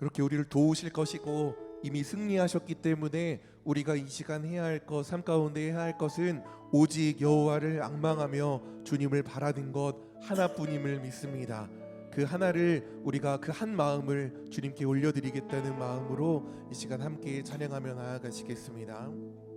그렇게 우리를 도우실 것이고 이미 승리하셨기 때문에 우리가 이 시간 해야 할 것, 삶 가운데 해야 할 것은 오직 여호와를 악망하며 주님을 바라는 것 하나뿐임을 믿습니다. 그 하나를 우리가 그 한 마음을 주님께 올려드리겠다는 마음으로 이 시간 함께 찬양하며 나아가시겠습니다.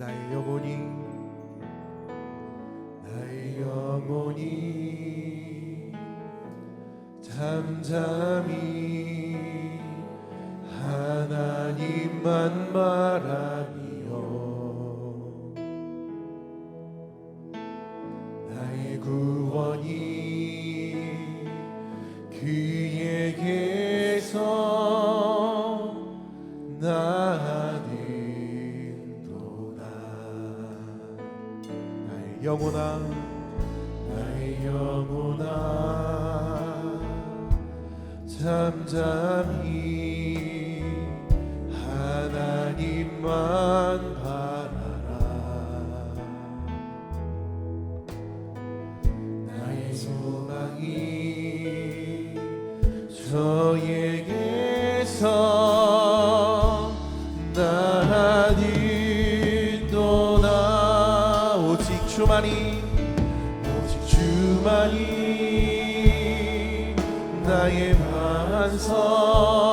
나의 영혼이 나의 영혼이 잠잠히 하나님만 바라며 나의 구원이 그에게 영혼아 나의 영혼아 잠잠히 하나님만 바라라. 나의 소망이 저에게서 주만이 오직 주만이 나의 반석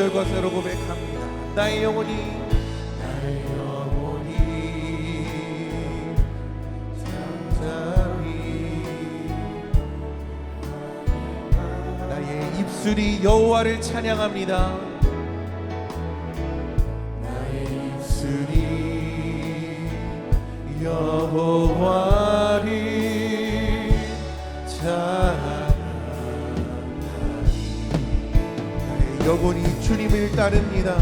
1절 과세로 고백합니다. 나의 영혼이 나의 영혼이 잠잠히 나의 입술이 여호와를 찬양합니다. 나의 입술이 여호와를 찬양 영혼이 주님을 따릅니다.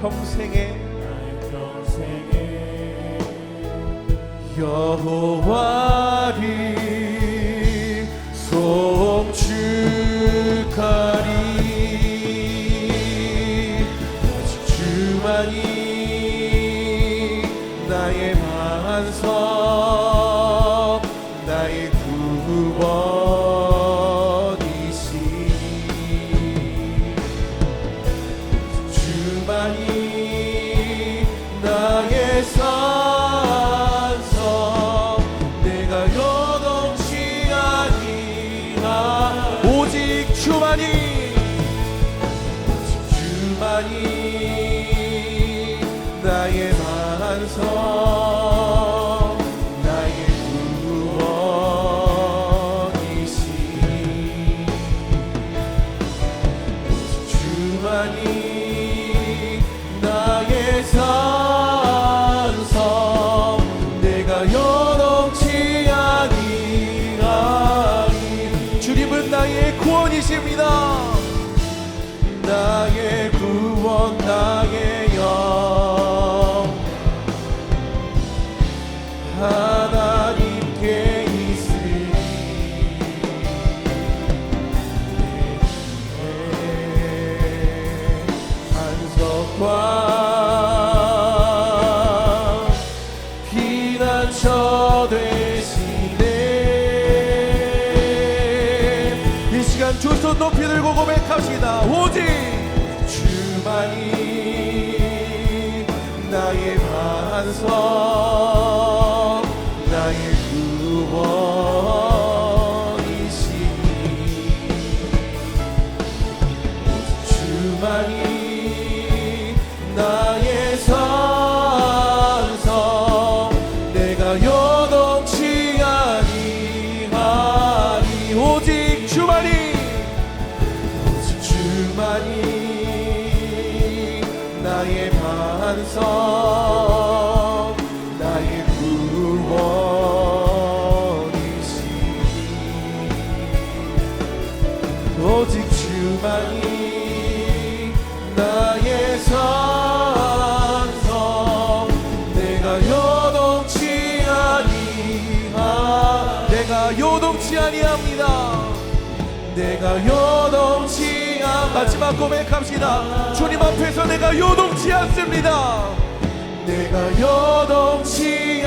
평생에 여호와 반석 반석과 피난처 되시네 이 시간 두손 높이 들고 고백합시다. 오직 주만이 나의 반석 나의 구원 완성 나의 구원이시. 오직 주만이 나의 산성 내가 요동치 아니하 내가 요동치 아니합니다. 내가 요동치 않 마지막 고백합시다. 주님 앞에서 내가 요동치 않습니다. 내가 요동치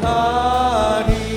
아니하리